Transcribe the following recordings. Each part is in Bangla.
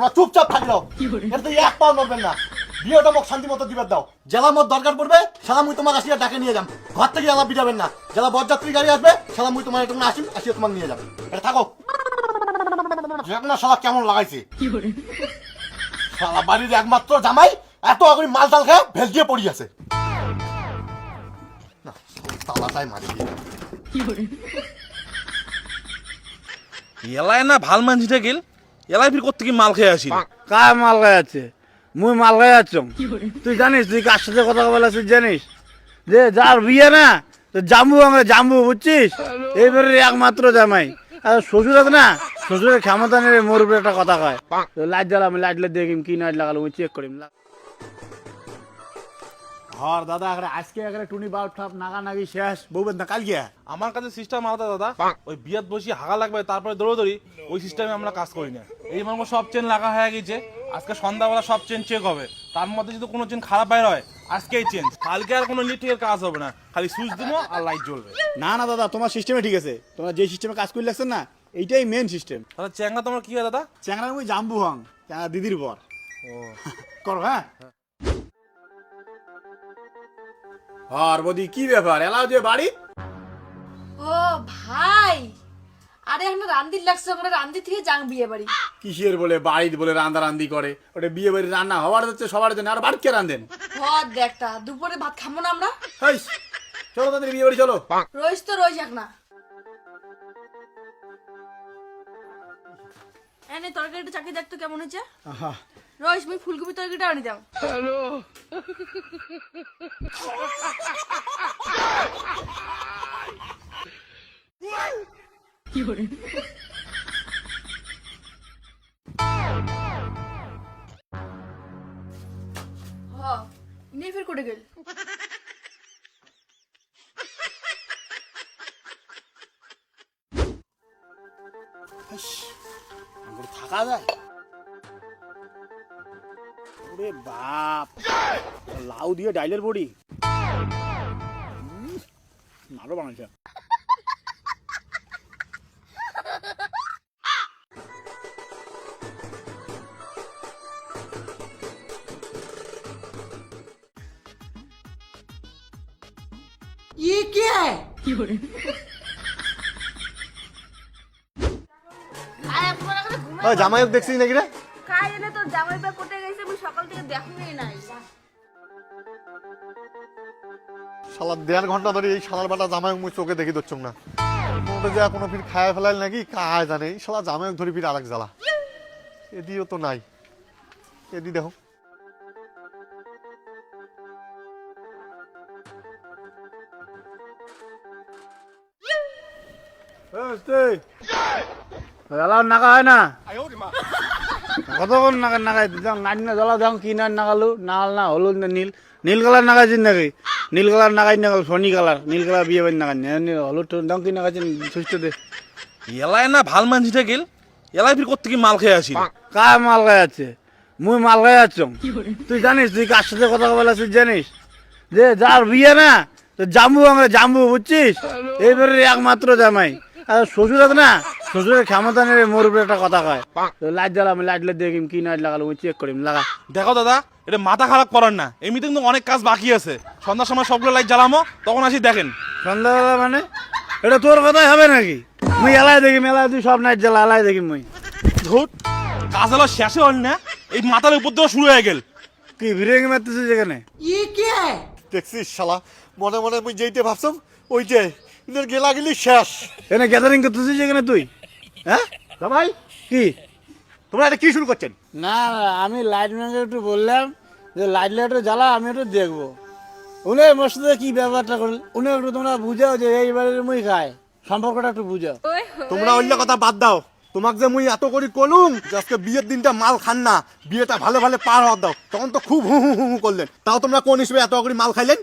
তোমরা চুপচাপ থাকল এটা তো এক পাও নড়বেন না। বিয়েটা মোক শান্তি মতো দিবে দাও। জেলা মত দরকার পড়বে সালা মুই তোমার আসিয়া ডাকে নিয়ে যাম। ঘর থেকে জেলা বিটাবেন না। জেলা বরযাত্রী গাড়ি আসবে সালা মুই তোমার একটু আসিম আসিয়া তোমাকে নিয়ে যাবে এটা থাকো। না শালা কেমন লাগাইছে? শালা বাড়ির একমাত্র জামাই এত আগরি মাল টাল খেয়ে ভেল দিয়ে পড়ি আছে। না তালাটাই মারি এলাই না ভালো মানছিটা গেল। এলাই ফির কোথেকে মাল খেয়ে আসি কার মাল গায়াচ্ছে মুই মাল গায়াচ্ছ তুই জানিস তুই কার সাথে কথা বলেছিস জানিস? যে যার বিয়ে না তো জাম্বু আমরা জাম্বু বুঝছিস? এইবারে একমাত্র জামাই। আর শ্বশুর আছে না শ্বশুরের ক্ষমতা নেই মোর উপরে একটা কথা কয়। তো লাইট জ্বালাম লাইট দেখিম কি নাইট লাগালো চেক করিম। হর দাদা আগে আজকে আগে টুনি বাল্ব ঠাপ নাগা নাগি শেষ বউবেন না কাল গিয়া। আমার কাছে সিস্টেম আলাদা দাদা। ওই বিয়াত বসি হাগা লাগবে তারপরে দৌড়ি ওই সিস্টেমে আমরা কাজ করি না। এই মর্ম সব চেন লাগা হয়ে গেছে। আজকে সন্ধ্যাবেলা সব চেন চেক হবে। তার মধ্যে যদি কোনো চেন খারাপ বাইর হয় আজকেই চেঞ্জ কালকে আর কোনো ইলেকট্রিকের কাজ হবে না। খালি সুইচ দেবো আর লাইট জ্বলবে। না না দাদা তোমার সিস্টেমে ঠিক আছে। তোমরা যে সিস্টেমে কাজ করে লাগছেন না এইটাই মেন সিস্টেম তাহলে চ্যাংরা তোমার কি হয় দাদা? চ্যাংড়ার মুই জাম্বু হং চ্যাংড়া দিদির বর। ও। করো হ্যাঁ। আর বদি কি ব্যাপার? এলাও যে বাড়ি? ও ভাই! আরে আমরা রান্দির লাগছে আমরা রান্দি থেকে যাং বিয়ে বাড়ি। কিসের বলে বাড়িতে বলে রান্দা রান্দি করে? ওটা বিয়ে বাড়ি রান্না হওয়ার হচ্ছে সবার জন্য আর বাড়িকে রান্ধেন হর দেখটা দুপুরে ভাত খাব না আমরা? হাই চলো তাদের বিয়ে বাড়ি চলো। রইস তো রইস এক না। এনে তরকারিটা চাকরি দেখতো কেমন হয়েছে? আহা, রইস মুই ফুলকপি তরকারিটা আনি দাও। হ ইনে ফের করে গেল। থাকা যায়? ওরে বাপ। লাউ দিয়ে ডাইলের বড়ি। ভালো বানাইছে ওই জামাইক দেখছিস নাকি রে? কাই এনে তোর জামাই পা কোটে সকাল থেকে দেখুই নাই। শালা দেড় ঘণ্টা ধরে এই শালার বাটা জামাইক মুই চোখে দেখি দচ্ছং না। যে কোনো ফির খায় ফেলাইল নাকি? কায় জানে? এই শালা জামাইক ধরে ফির আরেক জ্বালা। এদিও তো নাই। এদি দেখো। এলাও নাগা হয় না? কতক্ষণ নাগা নাগাই দিতাম নাচ না জ্বলা দাম কি নাচ নাগালু? নাল না হলুদ না নীল? নীল কালার নাগাইছেন নাকি? নীল কালার নাগাই নাগাল সোনি কালার। নীল কালার বিয়ে বাড়ি নাগাই হলুদ দাম কি নাগাইছেন সুস্থ দে। এলাই না ভালো মানছিটা গেল। এলাই ফির কোথেকে মাল খেয়ে আসি কার মাল গায়ে আছে? মুই মাল গায়ে যাচ্ছ তুই জানিস তুই কার সাথে কথা বলেছিস জানিস? যে যার বিয়ে না তো জাম্বু আমরা জাম্বু বুঝছিস? এইবারে একমাত্র জামাই। আর শ্বশুর আছে না শ্বশুরের ক্ষমতা নেই মোর উপরে একটা কথা কয়। তো লাইট জ্বালাম লাইট লাইট দেখিম কি লাইট লাগালো মুই চেক করিম লাগা। দেখো দাদা এটা মাথা খারাপ করার না। এমনিতে কিন্তু অনেক কাজ বাকি আছে। সন্ধ্যার সময় সবগুলো লাইট জ্বালামো তখন আসি দেখেন। সন্ধ্যাবেলা মানে? এটা তোর কথাই হবে নাকি? মুই এলাই দেখিম এলাই তুই সব নাইট জ্বালা এলাই দেখিম মুই। ধুত কাজ হলো শেষে হল না এই মাথার উপর দিয়ে শুরু হয়ে গেল। কি ভিড়ে মারতেছিস এখানে? দেখছিস শালা মনে মনে মুই যেইতে ভাবছম ওইটাই ইনের গেলা গেলি শেষ। এখানে গ্যাদারিং করতেছিস এখানে তুই? হ্যাঁ? জামাই? কি? তোমরা এটা কি শুরু করছেন? না আমি লাইট ম্যানকে একটু বললাম যে লাইট লাইটটা জ্বালা আমি একটু দেখব। উনি সাথে কি ব্যাপারটা করল উনি একটু তোমরা বুঝাও যে এই বাড়ির মুই খায় সম্পর্কটা একটু বুঝাও। তোমরা অন্য কথা বাদ দাও। তোমাক যে মুই এত করি কলুম যে আজকে বিয়ের দিনটা মাল খান না বিয়েটা ভালো ভালো পার হওয়ার দাও। তখন তো খুব হু হু হু হু করলেন। তাও তোমরা কোন হিসেবে এত করে মাল খাইলেন?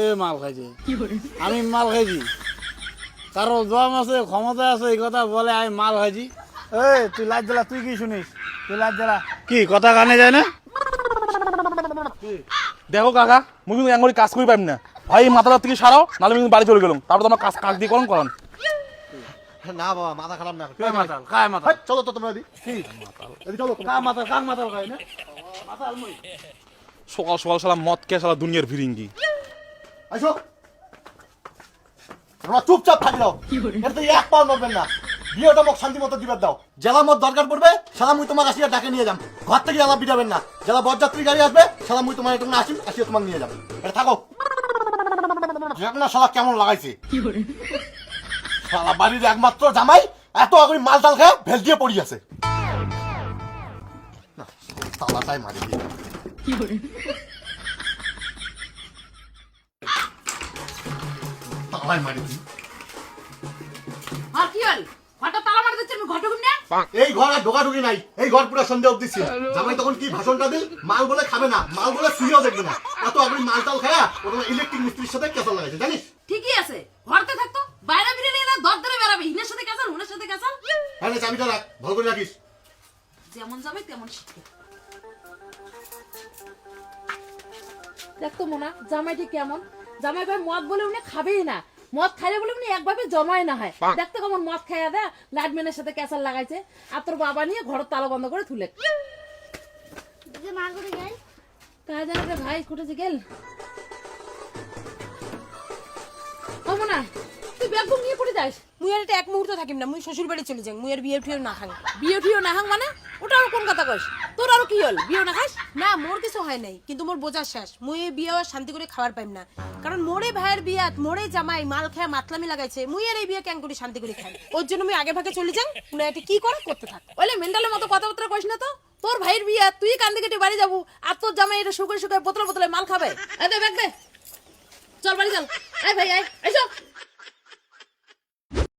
এ মাল খাইছে? আমি মাল খাইছি। কারও দম আছে ক্ষমতা আছে এই কথা বলে আমি মাল খাইছি। এই তুই লাইট জ্বালা তুই কি শুনিস? তুই লাইট জ্বালা কি কথা কানে যায় না? দেখো কাকা মুই কিন্তু এঙ্গরি কাজ করি পাইম না। ভাই মাথাটা থেকে সারাও নাহলে আমি কিন্তু বাড়ি চলে গেলাম। তারপর তোমার কাজ কাজ দিয়ে করুন করান। না বাবা মাথা খারাপ না। কে মাতাল কায় মাতাল চলো তো তোমরা এদিক। এদিক চলো কা মাতাল কাক মাতাল খায় না? মাতাল মুই সকাল সকাল সালা মদ কে সালা দুনিয়ার ভিরিঙ্গি। আইসো। তোমরা চুপচাপ থাকি দাও এর তো এক পাও নড়বেন না। বিয়েটা মোক শান্তি মতো দিবার দাও। জেলা মত দরকার পড়বে সালা মুই তোমার আসিয়া ডাকে নিয়ে যাম। ঘর থেকে জেলা বিটাবেন না। জেলা বরযাত্রী গাড়ি আসবে সালা মুই তোমার একটু আসিম, আসিয়া তোমার নিয়ে যাম। এটা থাকো। শালা কেমন লাগাইছে? শালা বাড়ির একমাত্র জামাই এত আগুন মাল টাল খেয়ে ভেল দিয়ে পড়ি আছে। তালাটাই মারি দিই। তালাই মারি দিই। আর কি হল? ঘরটা তালা মারতে দিচ্ছে আমি ঘর ঢুকুন না? এই ঘর আর ঢোকাঢুকি নাই এই ঘর পুরো সন্ধ্যা অব্দি ছিল। জামাই তখন কি ভাষণটা দিল? মাল বলে খাবে না মাল বলে শুয়েও দেখবে না। এত আপনি মাল টাল খায়া ওটা ইলেকট্রিক মিস্ত্রির সাথে কেসা লাগাইছে জানিস? ঠিকই আছে ঘরতে থাকতো বাইরে বেরিয়ে এলে দর ধরে বেড়াবে। হিনের সাথে গেছাল হুনের সাথে গেছাল হ্যাঁ রে, চাবিটা রাখ ভালো করে রাখিস। যেমন যাবে তেমন শিখবে। দেখতো মোনা জামাইটি কেমন? জামাই ভাই মদ বলে উনি খাবেই না। মদ খাইলে বলে উনি একভাবে জমাই না হয়। দেখতো কেমন মদ খাইয়া দেয় লাইটম্যানের সাথে ক্যাসাল লাগাইছে আর তোর বাবা নিয়ে ঘরের তালা বন্ধ করে তুলে কাজ রে ভাই কোথায় গেল। ও মোনা তুই ব্যাগ নিয়ে পড়ে যাস। মুই আর এটা এক মুহূর্ত থাকিম না মুই শ্বশুর বাড়ি চলে যাই মুই আর বিয়ে ফিয়ে না বিয়ে ঠিও না হাং মানে? ওটা কোন কথা কইস তোর কি হল? বিয়ে না খাইস না, মোর কিছু হয় নাই। কিন্তু মোর বোঝার শেষ। মুই বিয়ে শান্তি করে খাবার পাইম না। কারণ মোরে ভাইয়ের বিয়াত, মোরে জামাই মাল মাতলামি লাগাইছে, মুই আর এই বিয়ে ক্যাং করে শান্তি করে খাই? ওর জন্য মুই আগে ভাগে চলে যাই এটা কি করে করতে থাক। মেন্টালের মতো কথাবার্তা কইস না তো। তোর ভাইয়ের বিয়া, তুই কান্দি কেটে বাড়ি যাব, আর তোর জামাই এটা শুকুরে শুকুরে বোতলে বোতলে মাল খাবে। এই দে, ব্যাগ দে। চল বাড়ি চল। এই ভাই আয় এসো।